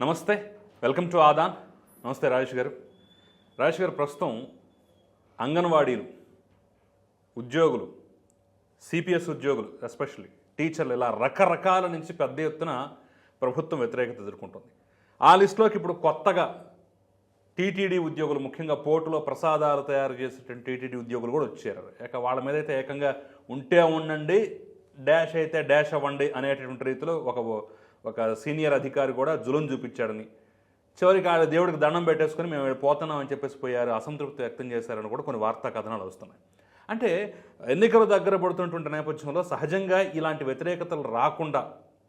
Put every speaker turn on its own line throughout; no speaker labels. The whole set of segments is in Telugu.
నమస్తే వెల్కమ్ టు ఆదాన్. నమస్తే రాజేష్ గారు. రాజేష్ గారు ప్రస్తుతం అంగన్వాడీలు ఉద్యోగులు సిపిఎస్ ఉద్యోగులు ఎస్పెషల్లీ టీచర్లు ఇలా రకరకాల నుంచి పెద్ద ఎత్తున ప్రభుత్వం వ్యతిరేకత ఎదుర్కొంటుంది. ఆ లిస్టులోకి ఇప్పుడు కొత్తగా టీటీడీ ఉద్యోగులు ముఖ్యంగా పోర్టులో ప్రసాదాలు తయారు చేసేటువంటి టీటీడీ ఉద్యోగులు కూడా వచ్చారు. ఇక వాళ్ళ మీద అయితే ఏకంగా ఉంటే ఉండండి డాష్ అయితే డాష్ అవ్వండి అనేటటువంటి రీతిలో ఒక ఒక సీనియర్ అధికారి కూడా జులం చూపించాడని. చివరికి ఆడ దేవుడికి దండం పెట్టేసుకొని మేము పోతున్నాం అని చెప్పేసి పోయారు అసంతృప్తి వ్యక్తం చేశారని కూడా కొన్ని వార్తా కథనాలు వస్తున్నాయి. అంటే ఎన్నికలు దగ్గర పడుతున్నటువంటి నేపథ్యంలో సహజంగా ఇలాంటి వ్యతిరేకతలు రాకుండా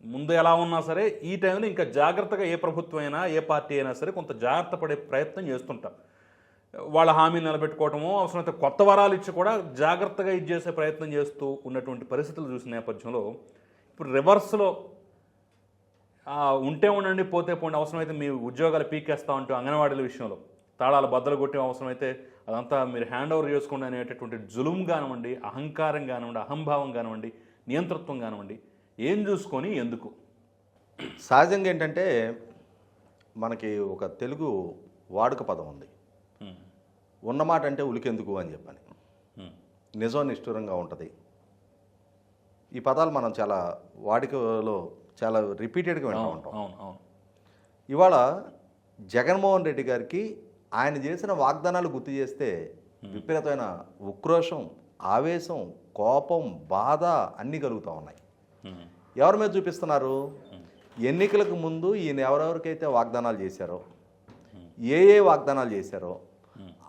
ముందు ఎలా ఉన్నా సరే ఈ టైంలో ఇంకా జాగ్రత్తగా ఏ ప్రభుత్వం అయినా ఏ పార్టీ అయినా సరే కొంత జాగ్రత్త పడే ప్రయత్నం చేస్తుంటారు వాళ్ళ హామీని నిలబెట్టుకోవటమో అవసరమైతే కొత్త వరాలు ఇచ్చి కూడా జాగ్రత్తగా ఇది చేసే ప్రయత్నం చేస్తూ ఉన్నటువంటి పరిస్థితులు చూసిన నేపథ్యంలో ఇప్పుడు రివర్స్లో ఉంటే ఉండండి పోతే పోండి అవసరమైతే మీ ఉద్యోగాలు పీకేస్తా ఉంటూ అంగన్వాడీల విషయంలో. తాళాలు బద్దలు కొట్టి అవసరమైతే అదంతా మీరు హ్యాండ్ ఓవర్ చేసుకోండి అనేటటువంటి జులుం కానివ్వండి అహంకారం కానివ్వండి అహంభావం కానివ్వండి నియంతృత్వం కానివ్వండి ఏం చూసుకొని ఎందుకు?
సహజంగా ఏంటంటే మనకి ఒక తెలుగు వాడుక పదం ఉంది. ఉన్నమాట అంటే ఉలికెందుకు అని చెప్పని. నిజం నిష్ఠూరంగా ఉంటుంది. ఈ పదాలు మనం చాలా వాడుకలో చాలా రిపీటెడ్గా వింటూ ఉంటాం.
అవును అవును.
ఇవాళ జగన్మోహన్ రెడ్డి గారికి ఆయన చేసిన వాగ్దానాలు గుర్తు చేస్తే విపరీతమైన ఉక్రోషం ఆవేశం కోపం బాధ అన్నీ కలుగుతూ ఉన్నాయి. ఎవరి మీద చూపిస్తున్నారు? ఎన్నికలకు ముందు ఈయన ఎవరెవరికైతే వాగ్దానాలు చేశారో ఏ ఏ వాగ్దానాలు చేశారో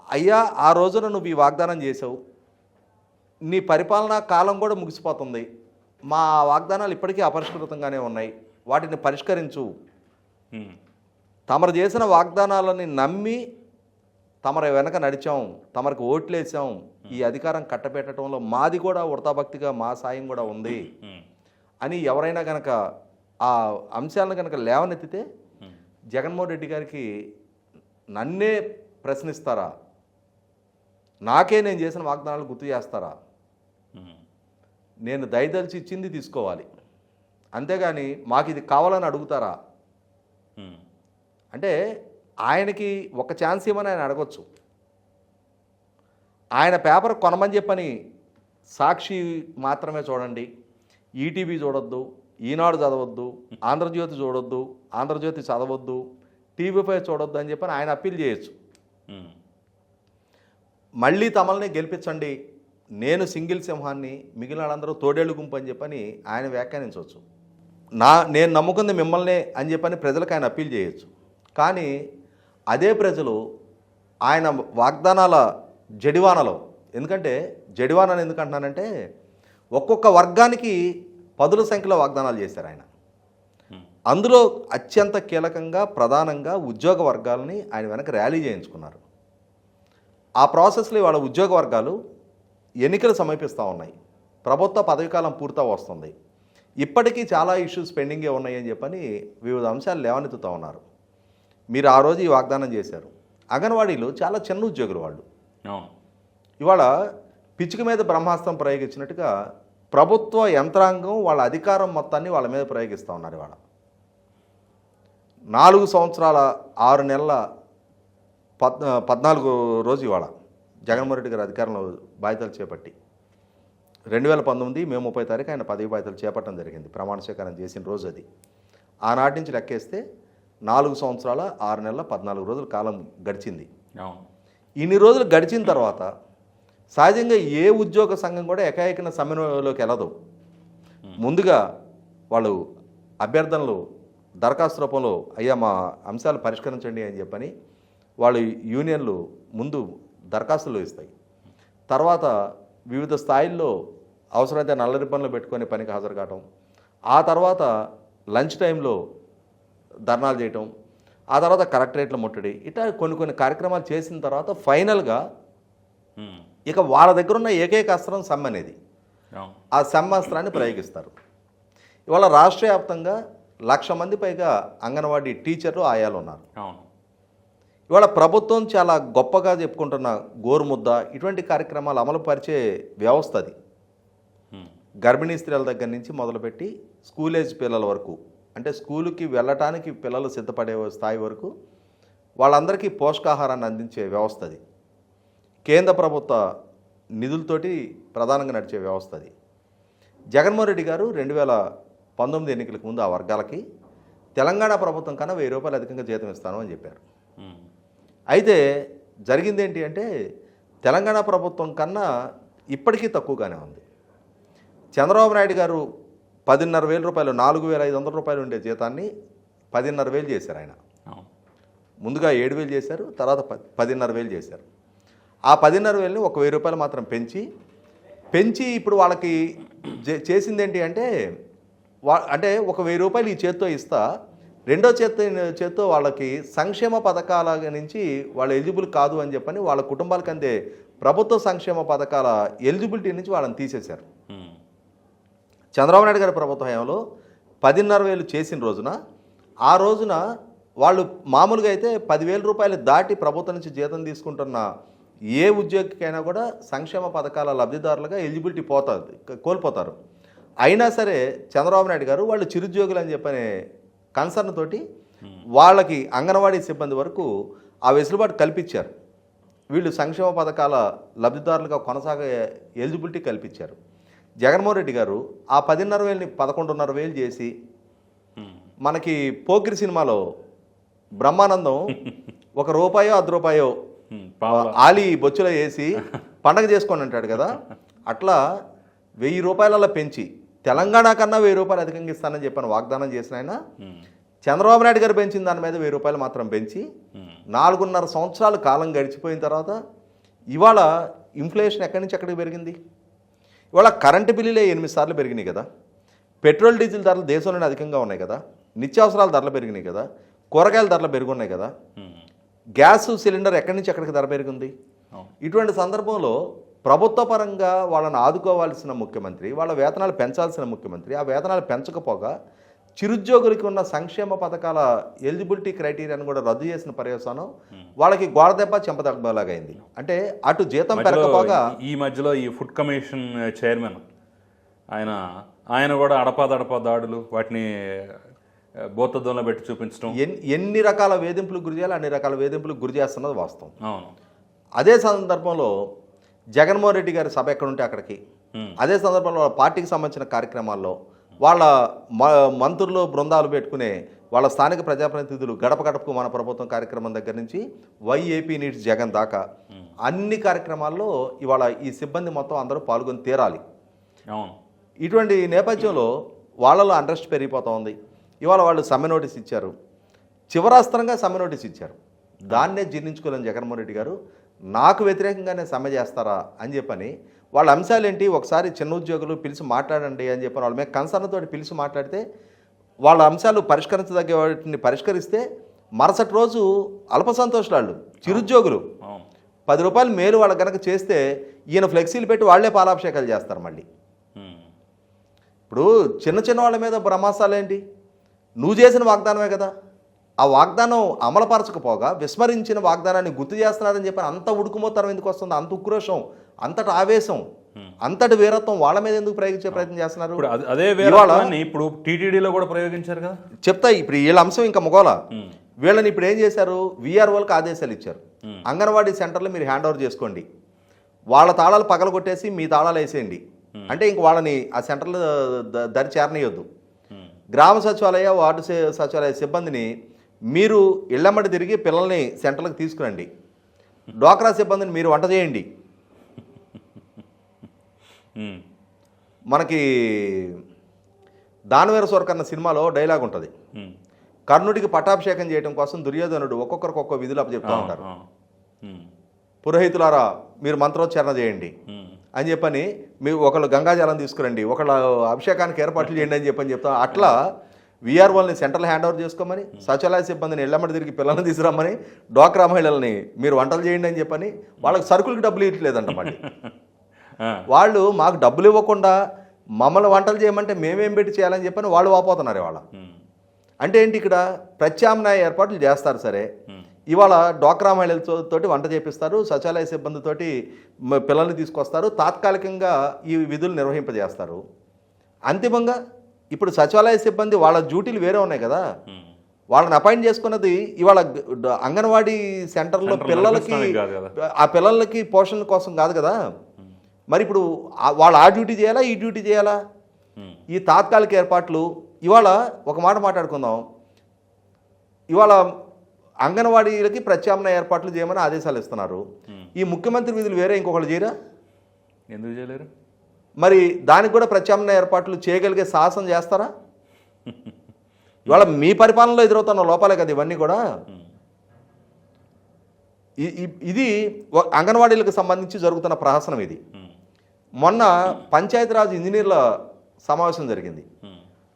అయ్యా ఆ రోజున నువ్వు ఈ వాగ్దానం చేసావు నీ పరిపాలనా కాలం కూడా ముగిసిపోతుంది. మా వాగ్దానాలు ఇప్పటికీ అపరిష్కృతంగానే ఉన్నాయి వాటిని పరిష్కరించు. తమరు చేసిన వాగ్దానాలని నమ్మి తమరు వెనక నడిచాం తమరికి ఓట్లేసాం ఈ అధికారం కట్టబెట్టడంలో మాది కూడా ఉడతాభక్తిగా మా సాయం కూడా ఉంది. అని ఎవరైనా కనుక ఆ అంశాలను కనుక లేవనెత్తితే. జగన్మోహన్ రెడ్డి గారికి నన్నే ప్రశ్నిస్తారా నాకే నేను చేసిన వాగ్దానాలు గుర్తు చేస్తారా. నేను దయదలిచి ఇచ్చింది తీసుకోవాలి. అంతేగాని మాకు ఇది కావాలని అడుగుతారా. అంటే ఆయనకి ఒక ఛాన్స్ ఇవ్వమని ఆయన అడగొచ్చు. ఆయన పేపర్ కొనమని చెప్పని సాక్షి మాత్రమే చూడండి. ఈటీవీ చూడొద్దు ఈనాడు చదవద్దు ఆంధ్రజ్యోతి చూడొద్దు ఆంధ్రజ్యోతి చదవద్దు టీవీపై చూడొద్దు అని చెప్పని ఆయన అప్పీల్ చేయొచ్చు. మళ్ళీ తమల్ని గెలిపించండి. నేను సింగిల్ సింహాన్ని మిగిలిన వాళ్ళందరూ తోడేళ్ళు గుంపు అని చెప్పని ఆయన వ్యాఖ్యానించవచ్చు. నా నేను నమ్ముకుంది మిమ్మల్నే అని చెప్పని ప్రజలకు ఆయన అప్పీల్ చేయొచ్చు. కానీ అదే ప్రజలు ఆయన వాగ్దానాల జడివానలో ఎందుకంటే జడివానని ఎందుకంటున్నానంటే ఒక్కొక్క వర్గానికి పదుల సంఖ్యలో వాగ్దానాలు చేశారు ఆయన. అందులో అత్యంత కీలకంగా ప్రధానంగా ఉద్యోగ వర్గాలని ఆయన వెనక ర్యాలీ చేయించుకున్నారు. ఆ ప్రాసెస్లో వాళ్ళ ఉద్యోగ వర్గాలు ఎన్నికలు సమీపిస్తూ ఉన్నాయి. ప్రభుత్వ పదవీకాలం పూర్తా వస్తుంది. ఇప్పటికీ చాలా ఇష్యూస్ పెండింగే ఉన్నాయి అని చెప్పని వివిధ అంశాలు లేవనెత్తుతూ ఉన్నారు. మీరు ఆ రోజు ఈ వాగ్దానం చేశారు. అంగన్వాడీలు చాలా చిన్న ఉద్యోగులు వాళ్ళు. ఇవాళ పిచ్చుక మీద బ్రహ్మాస్త్రం ప్రయోగించినట్టుగా ప్రభుత్వ యంత్రాంగం వాళ్ళ అధికారం మొత్తాన్ని వాళ్ళ మీద ప్రయోగిస్తూ ఉన్నారు ఇవాళ. నాలుగు సంవత్సరాల ఆరు నెలల పద్ పద్నాలుగు రోజు ఇవాళ జగన్మోహన్ రెడ్డి గారి అధికారంలో బాధ్యతలు చేపట్టి. రెండు వేల పంతొమ్మిది మే ముప్పై తారీఖు ఆయన పదవి బాధ్యతలు చేపట్టడం జరిగింది. ప్రమాణ స్వీకారం చేసిన రోజు అది. ఆనాటి నుంచి లెక్కేస్తే నాలుగు సంవత్సరాల ఆరు నెలల పద్నాలుగు రోజుల కాలం గడిచింది. ఇన్ని రోజులు గడిచిన తర్వాత సహజంగా ఏ ఉద్యోగ సంఘం కూడా ఏకాఏకిన సమన్వయంలోకి వెళ్ళదు. ముందుగా వాళ్ళు అభ్యర్థనలు దరఖాస్తు రూపంలో అయ్యా మా అంశాలు పరిష్కరించండి అని చెప్పని వాళ్ళు యూనియన్లు ముందు దరఖాస్తులు ఇస్తాయి. తర్వాత వివిధ స్థాయిల్లో అవసరమైతే నల్ల రిబ్బన్లు పెట్టుకొని పనికి హాజరు కావటం ఆ తర్వాత లంచ్ టైంలో ధర్నాలు చేయటం. ఆ తర్వాత కలెక్టరేట్ల ముట్టడి. ఇట్లా కొన్ని కొన్ని కార్యక్రమాలు చేసిన తర్వాత ఫైనల్గా. ఇక వాళ్ళ దగ్గర ఉన్న ఏకైక అస్త్రం సమ్మె అనేది. ఆ. సమ్మాస్త్రాన్ని ప్రయోగిస్తారు. ఇవాళ రాష్ట్ర వ్యాప్తంగా లక్ష మంది పైగా అంగన్వాడీ టీచర్లు ఆయాలు ఉన్నారు.
అవును.
ఇవాళ ప్రభుత్వం చాలా గొప్పగా చెప్పుకుంటున్న గోరుముద్ద ఇటువంటి కార్యక్రమాలు అమలు పరిచే వ్యవస్థ అది. గర్భిణీ స్త్రీల దగ్గర నుంచి మొదలుపెట్టి స్కూల్ ఏజ్ పిల్లల వరకు అంటే స్కూలుకి వెళ్ళటానికి పిల్లలు సిద్ధపడే స్థాయి వరకు వాళ్ళందరికీ పోషకాహారాన్ని అందించే వ్యవస్థ అది కేంద్ర ప్రభుత్వ నిధులతోటి ప్రధానంగా నడిచే వ్యవస్థ అది జగన్మోహన్ రెడ్డి గారు రెండు వేల పంతొమ్మిది ఎన్నికలకు ముందు ఆ వర్గాలకి తెలంగాణ ప్రభుత్వం కన్నా వెయ్యి రూపాయలు అధికంగా జీతం ఇస్తాను అని చెప్పారు. అయితే జరిగింది ఏంటి అంటే తెలంగాణ ప్రభుత్వం కన్నా ఇప్పటికీ తక్కువగానే ఉంది. చంద్రబాబు నాయుడు గారు పదిన్నర వేల రూపాయలు నాలుగు వేల ఐదు వందల రూపాయలు ఉండే జీతాన్ని పదిన్నర వేలు చేశారు ఆయన. ముందుగా ఏడు వేలు చేశారు తర్వాత పదిన్నర వేలు చేశారు. ఆ పదిన్నర వేలని ఒక వెయ్యి రూపాయలు మాత్రం పెంచి పెంచి ఇప్పుడు వాళ్ళకి చే- చేసింది ఏంటి అంటే వా అంటే ఒక వెయ్యి రూపాయలు ఈ చేత్తో ఇస్తా రెండో చేత్తో చేత్తో వాళ్ళకి సంక్షేమ పథకాల నుంచి వాళ్ళు ఎలిజిబుల్ కాదు అని చెప్పని వాళ్ళ కుటుంబాలకు అందే ప్రభుత్వ సంక్షేమ పథకాల ఎలిజిబిలిటీ నుంచి వాళ్ళని తీసేశారు. చంద్రబాబు నాయుడు గారి ప్రభుత్వ హయాంలో పదిన్నర వేలు చేసిన రోజున ఆ రోజున వాళ్ళు మామూలుగా అయితే పదివేల రూపాయలు దాటి ప్రభుత్వం నుంచి జీతం తీసుకుంటున్న ఏ ఉద్యోగికైనా కూడా సంక్షేమ పథకాల లబ్ధిదారులుగా ఎలిజిబిలిటీ పోతుంది కోల్పోతారు అయినా సరే చంద్రబాబు నాయుడు గారు వాళ్ళు చిరుద్యోగులు అని చెప్పనే కన్సర్న్ తోటి వాళ్ళకి అంగన్వాడీ సిబ్బంది వరకు ఆ వెసులుబాటు కల్పించారు. వీళ్ళు సంక్షేమ పథకాల లబ్ధిదారులుగా కొనసాగే ఎలిజిబిలిటీ కల్పించారు. జగన్మోహన్ రెడ్డి గారు ఆ పదిన్నర వేలని పదకొండున్నర వేలు చేసి. మనకి పోకిరి సినిమాలో బ్రహ్మానందం ఒక రూపాయో అర్ధ రూపాయో ఆలి బొచ్చులో వేసి పండగ చేసుకోండి అంటాడు కదా. అట్లా వెయ్యి రూపాయలలో పెంచి తెలంగాణ కన్నా వెయ్యి రూపాయలు అధికంగా ఇస్తానని చెప్పని వాగ్దానం చేసిన ఆయన. చంద్రబాబు నాయుడు గారు పెంచిన దాని మీద వెయ్యి రూపాయలు మాత్రం పెంచి. నాలుగున్నర సంవత్సరాలు కాలం గడిచిపోయిన తర్వాత ఇవాళ ఇన్ఫ్లేషన్ ఎక్కడి నుంచి ఎక్కడికి పెరిగింది ఇవాళ కరెంటు బిల్లులే ఎనిమిది సార్లు పెరిగినాయి కదా పెట్రోల్ డీజిల్ ధరలు దేశంలోనే అధికంగా ఉన్నాయి కదా నిత్యావసరాల ధరలు పెరిగినాయి కదా కూరగాయల ధరలు పెరుగున్నాయి కదా. గ్యాస్ సిలిండర్ ఎక్కడి నుంచి ఎక్కడికి ధర పెరిగింది ఇటువంటి సందర్భంలో ప్రభుత్వ పరంగా వాళ్ళని ఆదుకోవాల్సిన ముఖ్యమంత్రి వాళ్ళ వేతనాలు పెంచాల్సిన ముఖ్యమంత్రి ఆ వేతనాలు పెంచకపోగా చిరుద్యోగులకి ఉన్న సంక్షేమ పథకాల ఎలిజిబిలిటీ క్రైటీరియాను కూడా రద్దు చేసిన పర్యవసానం వాళ్ళకి గోడ దెబ్బ చెంపదెబ్బలాగా అయింది అంటే అటు జీతం పెరగపోగా
ఈ మధ్యలో ఈ ఫుడ్ కమిషన్ చైర్మన్ ఆయన ఆయన కూడా అడపాదడపా దాడులు వాటిని ఆ, భూతద్దంలో పెట్టి చూపించడం.
ఎన్ ఎన్ని రకాల వేధింపులకు గురి చేయాలి అన్ని రకాల వేధింపులకు గురి చేస్తున్నది వాస్తవం.
అవును.
అదే సందర్భంలో జగన్మోహన్ రెడ్డి గారి సభ ఎక్కడుంటే అక్కడికి. అదే సందర్భంలో వాళ్ళ పార్టీకి సంబంధించిన కార్యక్రమాల్లో వాళ్ళ మ మంత్రులు బృందాలు పెట్టుకునే వాళ్ళ స్థానిక ప్రజాప్రతినిధులు గడప గడపకు మన ప్రభుత్వం కార్యక్రమం దగ్గర నుంచి వైఏపీ నీడ్స్ జగన్ దాకా అన్ని కార్యక్రమాల్లో ఇవాళ ఈ సిబ్బంది మొత్తం అందరూ పాల్గొని తీరాలి. ఇటువంటి నేపథ్యంలో వాళ్ళలో అంట్రెస్ట్ పెరిగిపోతూ ఉంది. ఇవాళ వాళ్ళు సమ్మె నోటీస్ ఇచ్చారు. చివరాస్త్రంగా సమ్మె నోటీస్ ఇచ్చారు. దాన్నే జీర్ణించుకోలేని జగన్మోహన్ రెడ్డి గారు నాకు వ్యతిరేకంగానే సమ్మె చేస్తారా అని చెప్పని వాళ్ళ అంశాలు ఏంటి ఒకసారి చిన్న ఉద్యోగులు పిలిచి మాట్లాడండి అని చెప్పని వాళ్ళ మీద కన్సర్న్ తోటి పిలిచి మాట్లాడితే వాళ్ళ అంశాలు పరిష్కరించదగ్గ వాటిని పరిష్కరిస్తే మరుసటి రోజు అల్ప సంతోషాలు చిరుద్యోగులు. పది రూపాయలు మేలు వాళ్ళకి కనుక చేస్తే ఈయన ఫ్లెక్సీలు పెట్టి వాళ్ళే పాలాభిషేకాలు చేస్తారు మళ్ళీ. ఇప్పుడు చిన్న చిన్న వాళ్ళ మీద బ్రహ్మాసాలు ఏంటి నువ్వు చేసిన వాగ్దానమే కదా. ఆ వాగ్దానం అమలుపరచకపోగా విస్మరించిన వాగ్దానాన్ని గుర్తు చేస్తున్నారని చెప్పి అంత ఉడుకుమోతరం ఎందుకు వస్తుంది? అంత ఉక్రోషం అంతటి ఆవేశం అంతటి వీరత్వం వాళ్ళ మీద ఎందుకు ప్రయోగించే ప్రయత్నం చేస్తున్నారు?
అదే- ఇప్పుడు టీటీడీలో కూడా ప్రయోగించారు కదా?
చెప్తా ఇప్పుడు వీళ్ళ అంశం ఇంకా మొగోల
ఉమ్.
వీళ్ళని ఇప్పుడు ఏం చేశారు? విఆర్ఓలకు ఆదేశాలు ఇచ్చారు. అంగన్వాడీ సెంటర్లు మీరు హ్యాండ్ ఓవర్ చేసుకోండి. వాళ్ళ తాళాలు పగలగొట్టేసి మీ తాళాలు వేసేయండి. అంటే ఇంక వాళ్ళని ఆ సెంటర్లో దరి చేరనీయొద్దు. గ్రామ సచివాలయ వార్డు సచివాలయ సిబ్బందిని మీరు ఇళ్ళమ్మడి తిరిగి పిల్లల్ని సెంటర్లకు తీసుకురండి. డ్వాక్రా సిబ్బందిని మీరు వంట చేయండి. మనకి దానవీర సూరకర్ణ సినిమాలో డైలాగ్ ఉంటుంది. కర్ణుడికి పట్టాభిషేకం చేయడం కోసం దుర్యోధనుడు ఒక్కొక్కరికి ఒక్కొక్క విధులు అప్పచెప్తూ ఉంటారు. పురోహితులారా మీరు మంత్రోచ్చారణ చేయండి. అని చెప్పని మీరు ఒకళ్ళు గంగాజలం తీసుకురండి ఒకళ్ళు అభిషేకానికి ఏర్పాట్లు చేయండి అని చెప్పని చెప్తాం. అట్లా విఆర్ఓల్ని సెంట్రల్ హ్యాండ్ ఓవర్ చేసుకోమని సచివాలయ సిబ్బందిని ఇళ్ళమ్మడి తిరిగి పిల్లల్ని తీసుకురమ్మని డ్వాక్రా మహిళల్ని మీరు వంటలు చేయండి అని చెప్పని వాళ్ళకి సరుకులకి డబ్బులు ఇవ్వట్లేదంట మళ్ళీ. వాళ్ళు మాకు డబ్బులు ఇవ్వకుండా మమ్మల్ని వంటలు చేయమంటే మేమేం పెట్టి చేయాలని చెప్పని వాళ్ళు వాపోతున్నారు ఇవాళ. అంటే ఏంటి ఇక్కడ? ప్రత్యామ్నాయ ఏర్పాట్లు చేస్తారు సరే. ఇవాళ డ్వాక్రా మహిళలతో తోటి వంట చేపిస్తారు సచివాలయ సిబ్బందితోటి పిల్లల్ని తీసుకొస్తారు తాత్కాలికంగా ఈ విధులు నిర్వహింపజేస్తారు. అంతిమంగా ఇప్పుడు సచివాలయ సిబ్బంది వాళ్ళ డ్యూటీలు వేరే ఉన్నాయి కదా. వాళ్ళని అపాయింట్ చేసుకున్నది ఇవాళ అంగన్వాడీ సెంటర్లో పిల్లలకి. ఆ పిల్లలకి పోషణ కోసం కాదు కదా మరి ఇప్పుడు వాళ్ళు ఆ డ్యూటీ చేయాలా ఈ డ్యూటీ చేయాలా. ఈ తాత్కాలిక ఏర్పాట్లు ఇవాళ ఒక మాట మాట్లాడుకుందాం ఇవాళ అంగన్వాడీలకి ప్రత్యామ్నాయ ఏర్పాట్లు చేయమని ఆదేశాలు ఇస్తున్నారు. ఈ ముఖ్యమంత్రి విధులు వేరే ఇంకొకళ్ళు చేయరా
ఎందుకు చేయలేరు
మరి దానికి కూడా ప్రత్యామ్నాయ ఏర్పాట్లు చేయగలిగే సాహసం చేస్తారా? ఇవాళ మీ పరిపాలనలో ఎదురవుతున్న లోపాలే కదా ఇవన్నీ కూడా. ఇది అంగన్వాడీలకు సంబంధించి జరుగుతున్న ప్రహసనం ఇది. మొన్న పంచాయతీరాజ్ ఇంజనీర్ల సమావేశం జరిగింది.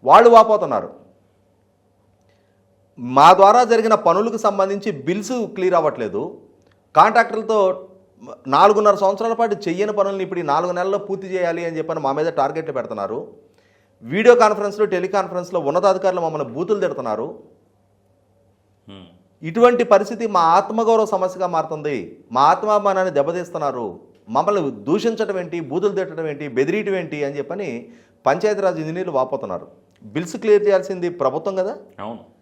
వాళ్ళు వాపోతున్నారు. మా ద్వారా జరిగిన పనులకు సంబంధించి బిల్స్ క్లియర్ అవ్వట్లేదు. కాంట్రాక్టర్లతో నాలుగున్నర సంవత్సరాల పాటు చెయ్యని పనులను ఇప్పుడు ఈ నాలుగు నెలల్లో పూర్తి చేయాలి అని చెప్పని మా మీద టార్గెట్లు పెడుతున్నారు. వీడియో కాన్ఫరెన్స్లో టెలికాన్ఫరెన్స్లో ఉన్నతాధికారులు మమ్మల్ని బూతులు తిడుతున్నారు. ఇటువంటి పరిస్థితి మా ఆత్మగౌరవ సమస్యగా మారుతుంది. మా ఆత్మాభిమానాన్ని దెబ్బతీస్తున్నారు. మమ్మల్ని దూషించడం ఏంటి? బూతులు తిట్టడం ఏంటి? బెదిరియటం ఏంటి? అని చెప్పని పంచాయతీరాజ్ ఇంజనీర్లు వాపోతున్నారు. బిల్స్ క్లియర్ చేయాల్సింది ప్రభుత్వం కదా?
అవును.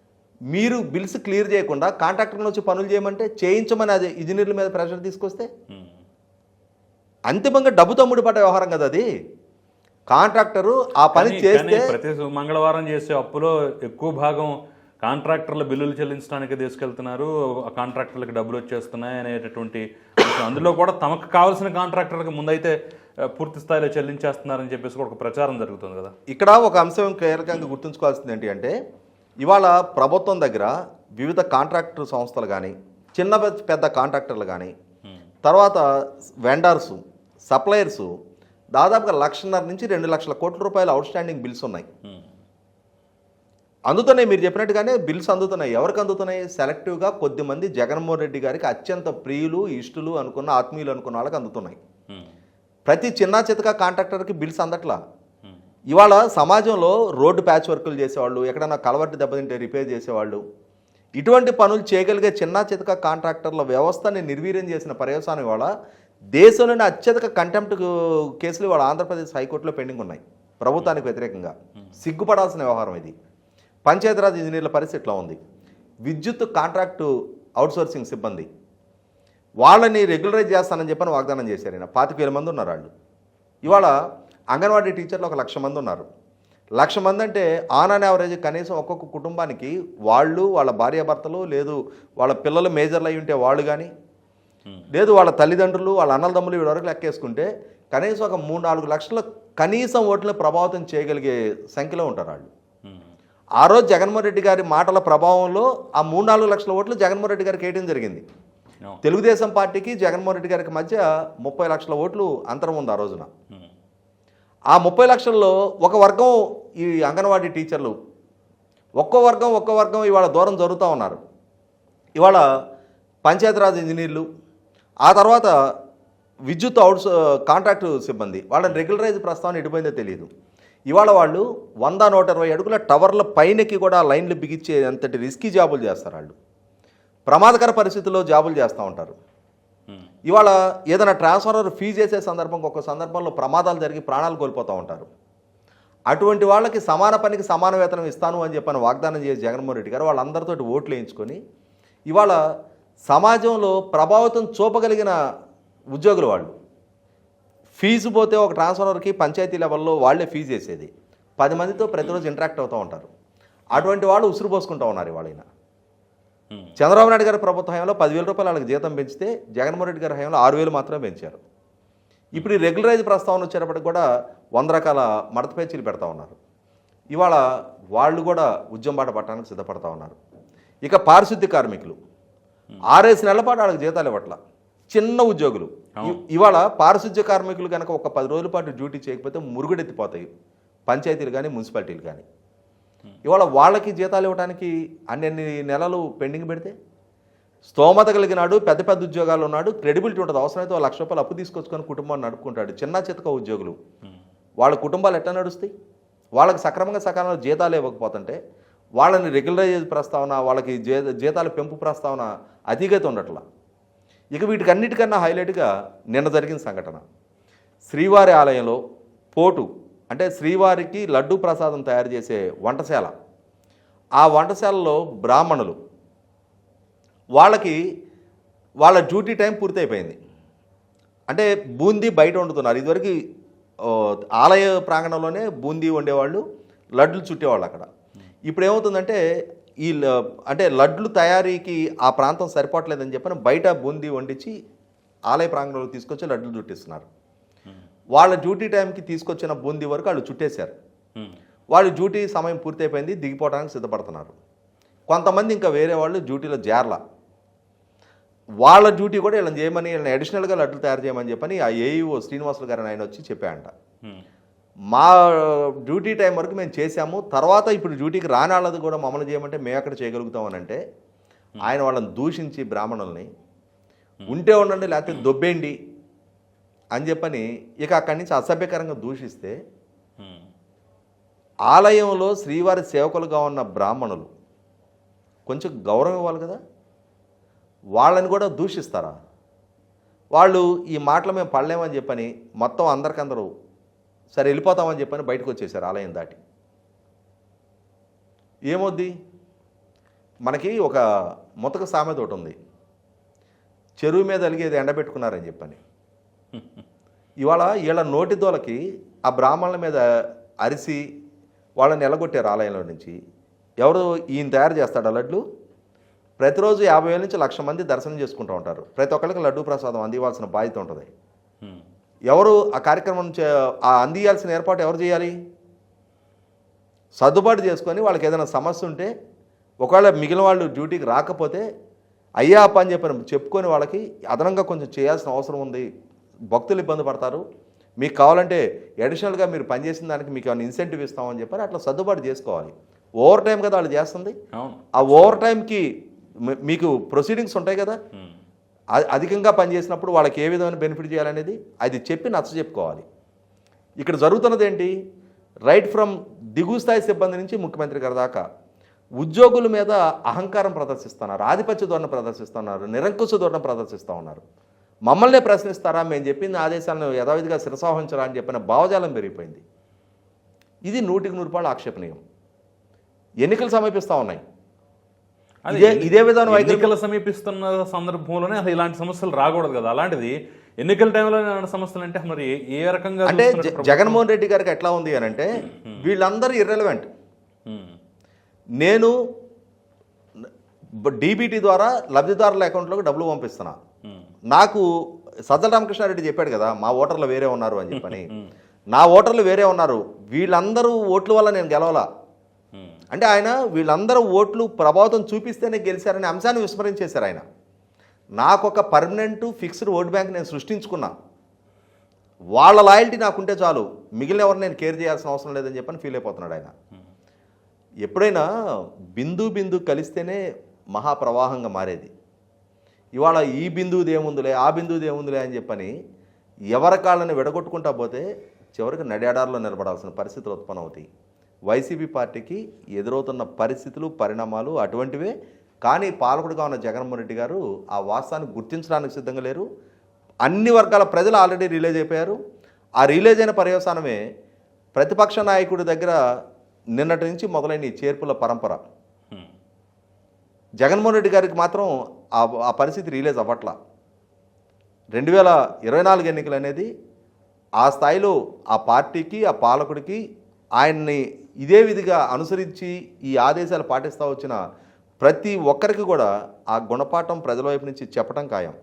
మీరు బిల్స్ క్లియర్ చేయకుండా కాంట్రాక్టర్ని వచ్చి పనులు చేయమంటే చేయించమని అది ఇంజనీర్ల మీద ప్రెషర్ తీసుకొస్తే. అంతిమంగా డబ్బుతో ముడిపడ్డ వ్యవహారం కదా అది కాంట్రాక్టరు ఆ పని చేస్తే
ప్రతి మంగళవారం చేసే అప్పులో ఎక్కువ భాగం కాంట్రాక్టర్ల బిల్లులు చెల్లించడానికి తీసుకెళ్తున్నారు కాంట్రాక్టర్లకు డబ్బులు వచ్చేస్తున్నాయి అనేటటువంటి. అందులో కూడా తమకు కావాల్సిన కాంట్రాక్టర్లకు ముందైతే పూర్తి స్థాయిలో చెల్లించేస్తున్నారని చెప్పేసి కూడా ఒక ప్రచారం జరుగుతుంది కదా
ఇక్కడ ఒక అంశం కీలకంగా గుర్తుంచుకోవాల్సింది ఏంటి అంటే ఇవాళ ప్రభుత్వం దగ్గర వివిధ కాంట్రాక్టర్ సంస్థలు కానీ చిన్న పెద్ద- కాంట్రాక్టర్లు కానీ
ఉమ్.
తర్వాత వెండర్స్ సప్లయర్స్ దాదాపుగా లక్షన్నర నుంచి రెండు లక్షల కోట్ల రూపాయల అవుట్ స్టాండింగ్ బిల్స్ ఉన్నాయి
ఉమ్.
అందుతున్నాయి మీరు చెప్పినట్టుగానే బిల్స్ అందుతున్నాయి ఎవరికి అందుతున్నాయి సెలెక్టివ్గా కొద్దిమంది జగన్మోహన్ రెడ్డి గారికి అత్యంత ప్రియులు ఇష్టలు అనుకున్న ఆత్మీయులు అనుకున్న వాళ్ళకి అందుతున్నాయి
ఉమ్.
ప్రతి చిన్న చితక కాంట్రాక్టర్కి బిల్స్ అందట్లా. ఇవాళ సమాజంలో రోడ్డు ప్యాచ్ వర్కులు చేసేవాళ్ళు ఎక్కడైనా కలవర్టి దెబ్బతింటే రిపేర్ చేసేవాళ్ళు. ఇటువంటి పనులు చేయగలిగే చిన్న చితక కాంట్రాక్టర్ల వ్యవస్థని నిర్వీర్యం చేసిన పర్యవసానం ఇవాళ దేశంలోని అత్యధిక కంటెంప్ట్ కేసులు ఇవాళ ఆంధ్రప్రదేశ్ హైకోర్టులో పెండింగ్ ఉన్నాయి. ప్రభుత్వానికి వ్యతిరేకంగా. సిగ్గుపడాల్సిన వ్యవహారం ఇది. పంచాయతీరాజ్ ఇంజనీర్ల పరిస్థితి ఇట్లా ఉంది. విద్యుత్ కాంట్రాక్టు అవుట్సోర్సింగ్ సిబ్బంది. వాళ్ళని రెగ్యులరైజ్ చేస్తానని చెప్పని వాగ్దానం చేశారు ఆయన పాతిక వేల మంది ఉన్నారు వాళ్ళు. ఇవాళ అంగన్వాడీ టీచర్లు ఒక లక్ష మంది ఉన్నారు లక్ష మంది అంటే ఆన్ అండ్ యావరేజ్ కనీసం ఒక్కొక్క కుటుంబానికి వాళ్ళు వాళ్ళ భార్యాభర్తలు లేదు వాళ్ళ పిల్లలు మేజర్లు అయి ఉంటే వాళ్ళు కానీ లేదు వాళ్ళ తల్లిదండ్రులు వాళ్ళ అన్నదమ్ములు వీడి వరకు లెక్కేసుకుంటే కనీసం ఒక మూడు నాలుగు లక్షల కనీసం ఓట్లను ప్రభావితం చేయగలిగే సంఖ్యలో ఉంటారు వాళ్ళు
ఉమ్.
ఆ రోజు జగన్మోహన్ రెడ్డి గారి మాటల ప్రభావంలో ఆ మూడు నాలుగు లక్షల ఓట్లు జగన్మోహన్ రెడ్డి గారికి వేయడం జరిగింది. తెలుగుదేశం పార్టీకి జగన్మోహన్ రెడ్డి గారికి మధ్య ముప్పై లక్షల ఓట్లు అంతరం ఉంది ఆ రోజున
ఉమ్.
ఆ ముప్పై లక్షల్లో ఒక వర్గం ఈ అంగన్వాడీ టీచర్లు ఒక్కో వర్గం ఒక్కో వర్గం ఇవాళ దూరం జరుగుతూ ఉన్నారు. ఇవాళ పంచాయతీరాజ్ ఇంజనీర్లు ఆ తర్వాత విద్యుత్ అవుట్స్ కాంట్రాక్టు సిబ్బంది వాళ్ళని రెగ్యులరైజ్ ప్రస్తావన ఎడిపోయిందో తెలియదు ఇవాళ వాళ్ళు వంద నూట ఇరవై అడుగుల టవర్ల పైనకి కూడా లైన్లు బిగించే అంతటి రిస్కీ జాబులు చేస్తారు వాళ్ళు. ప్రమాదకర పరిస్థితుల్లో జాబులు చేస్తూ ఉంటారు. ఇవాళ ఏదైనా ట్రాన్స్ఫార్మర్ ఫీజ్ చేసే సందర్భం ఒక సందర్భంలో ప్రమాదాలు జరిగి ప్రాణాలు కోల్పోతూ ఉంటారు. అటువంటి వాళ్ళకి సమాన పనికి సమాన వేతనం ఇస్తాను అని చెప్పని వాగ్దానం చేసి జగన్మోహన్ రెడ్డి గారు వాళ్ళందరితో ఓట్లు వేయించుకొని ఇవాళ సమాజంలో ప్రభావితం చూపగలిగిన ఉద్యోగులు వాళ్ళు. ఫీజు పోతే ఒక ట్రాన్స్ఫార్మర్కి పంచాయతీ లెవెల్లో వాళ్ళే ఫీజు చేసేది. పది మందితో ప్రతిరోజు ఇంటరాక్ట్ అవుతూ ఉంటారు. అటువంటి వాళ్ళు ఉసురు పోసుకుంటూ ఉన్నారు
ఇవాళైనా
చంద్రబాబు నాయుడు గారి ప్రభుత్వ హయాంలో పదివేల రూపాయలు వాళ్ళకి జీతం పెంచితే జగన్మోహన్ రెడ్డి గారి హయాంలో ఆరు వేలు మాత్రమే పెంచారు. ఇప్పుడు ఈ రెగ్యులరైజ్ ప్రస్తావన వచ్చేటప్పటికి కూడా వంద రకాల మడత పేచీలు పెడతా ఉన్నారు. ఇవాళ వాళ్ళు కూడా ఉద్యమం బాట పట్టడానికి సిద్ధపడతా ఉన్నారు. ఇక పారిశుద్ధ్య కార్మికులు ఆరేసి నెలల పాటు వాళ్ళకి జీతాలు ఇవ్వట్ల. చిన్న ఉద్యోగులు. ఇవాళ పారిశుద్ధ్య కార్మికులు కనుక ఒక పది రోజుల పాటు డ్యూటీ చేయకపోతే మురుగుడెత్తిపోతాయి. పంచాయతీలు కానీ మున్సిపాలిటీలు కానీ ఇవాళ వాళ్ళకి జీతాలు ఇవ్వడానికి అన్ని నెలలు పెండింగ్ పెడితే? స్తోమత కలిగినాడు పెద్ద పెద్ద ఉద్యోగాలు ఉన్నాడు క్రెడిబిలిటీ ఉంటుంది అవసరమైతే లక్ష రూపాయలు అప్పు తీసుకొచ్చుకొని కుటుంబాన్ని నడుపుకుంటాడు చిన్న చితక ఉద్యోగులు. వాళ్ళ కుటుంబాలు ఎట్లా నడుస్తాయి? వాళ్ళకి సక్రమంగా సకాలంలో జీతాలు ఇవ్వకపోతుంటే వాళ్ళని రెగ్యులరైజ్ ప్రస్తావన వాళ్ళకి జీ జీతాల పెంపు ప్రస్తావన అతిగతి ఉండట్లా. ఇక వీటికన్నిటికన్నా హైలైట్గా నిన్న జరిగిన సంఘటన. శ్రీవారి ఆలయంలో పోటు అంటే శ్రీవారికి లడ్డు ప్రసాదం తయారు చేసే వంటశాల. ఆ వంటశాలలో బ్రాహ్మణులు. వాళ్ళకి వాళ్ళ డ్యూటీ టైం పూర్తయిపోయింది. అంటే బూందీ బయట వండుతున్నారు. ఇదివరకు ఆలయ ప్రాంగణంలోనే బూందీ వండేవాళ్ళు లడ్లు చుట్టేవాళ్ళు అక్కడ. ఇప్పుడు ఏమవుతుందంటే ఈ ల- అంటే లడ్లు తయారీకి ఆ ప్రాంతం సరిపోవట్లేదని చెప్పని బయట బూందీ వండించి ఆలయ ప్రాంగణంలో తీసుకొచ్చి లడ్లు చుట్టిస్తున్నారు. వాళ్ళ డ్యూటీ టైంకి తీసుకొచ్చిన బూందీ వరకు వాళ్ళు చుట్టేశారు. వాళ్ళు డ్యూటీ సమయం పూర్తయిపోయింది దిగిపోవడానికి సిద్ధపడుతున్నారు. కొంతమంది ఇంకా వేరే వాళ్ళు డ్యూటీలో చేరల వాళ్ళ డ్యూటీ కూడా వీళ్ళని చేయమని వీళ్ళని అడిషనల్గా లడ్లు తయారు చేయమని చెప్పని ఆ ఏఈఓ శ్రీనివాసులు గారు ఆయన వచ్చి చెప్పాయంట. మా డ్యూటీ టైం వరకు మేము చేశాము తర్వాత ఇప్పుడు డ్యూటీకి రాని వాళ్ళది కూడా మమ్మల్ని చేయమంటే మేము ఎక్కడ చేయగలుగుతామని అంటే ఆయన వాళ్ళని దూషించి బ్రాహ్మణుల్ని ఉంటే ఉండండి లేకపోతే దొబ్బేయండి అని చెప్పని ఇక అక్కడి నుంచి అసభ్యకరంగా దూషిస్తే. ఆలయంలో శ్రీవారి సేవకులుగా ఉన్న బ్రాహ్మణులు కొంచెం గౌరవం ఇవ్వాలి కదా? వాళ్ళని కూడా దూషిస్తారా? వాళ్ళు ఈ మాటలు మేము పడలేమని చెప్పని మొత్తం అందరికందరూ సరే వెళ్ళిపోతామని చెప్పని బయటకు వచ్చేసారు ఆలయం దాటి. ఏమొద్ది? మనకి ఒక ముతక సామెత ఒకటి ఉంది. చెరువు మీద అలిగేది ఎండబెట్టుకున్నారని చెప్పని. ఇవాళ వీళ్ళ నోటి దోలకి ఆ బ్రాహ్మణుల మీద అరిసి వాళ్ళని ఎలగొట్టారు ఆలయంలో నుంచి ఎవరు ఈయన తయారు చేస్తాడు ఆ లడ్లు? ప్రతిరోజు యాభై వేల నుంచి లక్ష మంది దర్శనం చేసుకుంటూ ఉంటారు. ప్రతి ఒక్కరికి లడ్డు ప్రసాదం అందివ్వాల్సిన బాధ్యత ఉంటుంది. ఎవరు ఆ కార్యక్రమం చే- ఆ అందియాల్సిన ఏర్పాటు ఎవరు చేయాలి? సర్దుబాటు చేసుకొని వాళ్ళకి ఏదైనా సమస్య ఉంటే ఒకవేళ మిగిలిన వాళ్ళు డ్యూటీకి రాకపోతే అయ్యా అప్ప అని చెప్పని చెప్పుకొని వాళ్ళకి అదనంగా కొంచెం చేయాల్సిన అవసరం ఉంది. భక్తులు ఇబ్బంది పడతారు. మీకు కావాలంటే అడిషనల్గా మీరు పనిచేసిన దానికి మీకు ఏమైనా ఇన్సెంటివ్ ఇస్తామని చెప్పని అట్లా సర్దుబాటు చేసుకోవాలి. ఓవర్ టైం కదా వాళ్ళు చేస్తుంది. ఆ ఓవర్ టైంకి మీకు ప్రొసీడింగ్స్ ఉంటాయి కదా. అధికంగా పనిచేసినప్పుడు వాళ్ళకి ఏ విధమైన బెనిఫిట్ చేయాలనేది అది చెప్పి నచ్చ చెప్పుకోవాలి. ఇక్కడ జరుగుతున్నది ఏంటి? రైట్ ఫ్రమ్ దిగువ స్థాయి సిబ్బంది నుంచి ముఖ్యమంత్రి గారి దాకా ఉద్యోగుల మీద అహంకారం ప్రదర్శిస్తున్నారు. ఆధిపత్య ధోరణి ప్రదర్శిస్తున్నారు. నిరంకుశ ధోరణి ప్రదర్శిస్తూ ఉన్నారు. మమ్మల్నే ప్రశ్నిస్తారా మేము చెప్పింది ఆదేశాలను యథావిధిగా శిరసావహించరా అని చెప్పిన భావజాలం పెరిగిపోయింది ఇది నూటికి నూరు రూపాయలు ఆక్షేపణీయం ఎన్నికలు సమీపిస్తూ ఉన్నాయి
అదే
ఇదే ఇదే విధానం
ఎన్నికలు సమీపిస్తున్న సందర్భంలోనే అసలు ఇలాంటి సమస్యలు రాకూడదు కదా అలాంటిది ఎన్నికల టైంలో సమస్యలు అంటే మరి ఏ- రకంగా
అంటే? జగన్మోహన్ రెడ్డి గారికి ఎట్లా ఉంది అని అంటే వీళ్ళందరూ ఇర్రెలవెంట్. నేను డీబీటీ ద్వారా లబ్ధిదారుల అకౌంట్లోకి డబ్బులు పంపిస్తున్నా
ఉమ్.
నాకు సజ్జల రామకృష్ణారెడ్డి చెప్పాడు కదా మా ఓటర్లు వేరే ఉన్నారు అని చెప్పని. నా ఓటర్లు వేరే ఉన్నారు. వీళ్ళందరూ ఓట్ల వల్ల నేను గెలవలా. అంటే ఆయన వీళ్ళందరూ ఓట్లు ప్రభావితం చూపిస్తేనే గెలిచారనే అంశాన్ని విస్మరించేశారు ఆయన. నాకు ఒక పర్మనెంట్ ఫిక్స్డ్ ఓట్ బ్యాంక్ నేను సృష్టించుకున్నా. వాళ్ళ లాయల్టీ నాకుంటే చాలు. మిగిలిన ఎవరు నేను కేర్ చేయాల్సిన అవసరం లేదని చెప్పని ఫీల్ అయిపోతున్నాడు ఆయన. ఎప్పుడైనా బిందు బిందు కలిస్తేనే మహాప్రవాహంగా మారేది. ఇవాళ ఈ బిందువుది ఏముందిలే ఆ బిందువుది ఏముందిలే అని చెప్పని ఎవరి కాళ్ళని విడగొట్టుకుంటా పోతే చివరికి నడియాడారులో నిలబడాల్సిన పరిస్థితులు ఉత్పన్నమవుతాయి. వైసీపీ పార్టీకి ఎదురవుతున్న పరిస్థితులు పరిణామాలు అటువంటివే. కానీ పాలకుడుగా ఉన్న జగన్మోహన్ రెడ్డి గారు ఆ వాస్తవాన్ని గుర్తించడానికి సిద్ధంగా లేరు. అన్ని వర్గాల ప్రజలు ఆల్రెడీ రిలీజ్ అయిపోయారు. ఆ రిలీజ్ అయిన పర్యవసానమే ప్రతిపక్ష నాయకుడి దగ్గర నిన్నటి నుంచి మొదలైన ఈ చేర్పుల పరంపర. జగన్మోహన్ రెడ్డి గారికి మాత్రం ఆ పరిస్థితి రియలైజ్ అవ్వట్లా. రెండు వేల ఇరవై నాలుగు ఎన్నికలు అనేది ఆ స్థాయిలో ఆ పార్టీకి ఆ పాలకుడికి ఆయన్ని ఇదే విధిగా అనుసరించి ఈ ఆదేశాలు పాటిస్తూ వచ్చిన ప్రతి ఒక్కరికి కూడా ఆ గుణపాఠం ప్రజల వైపు నుంచి చెప్పడం ఖాయం.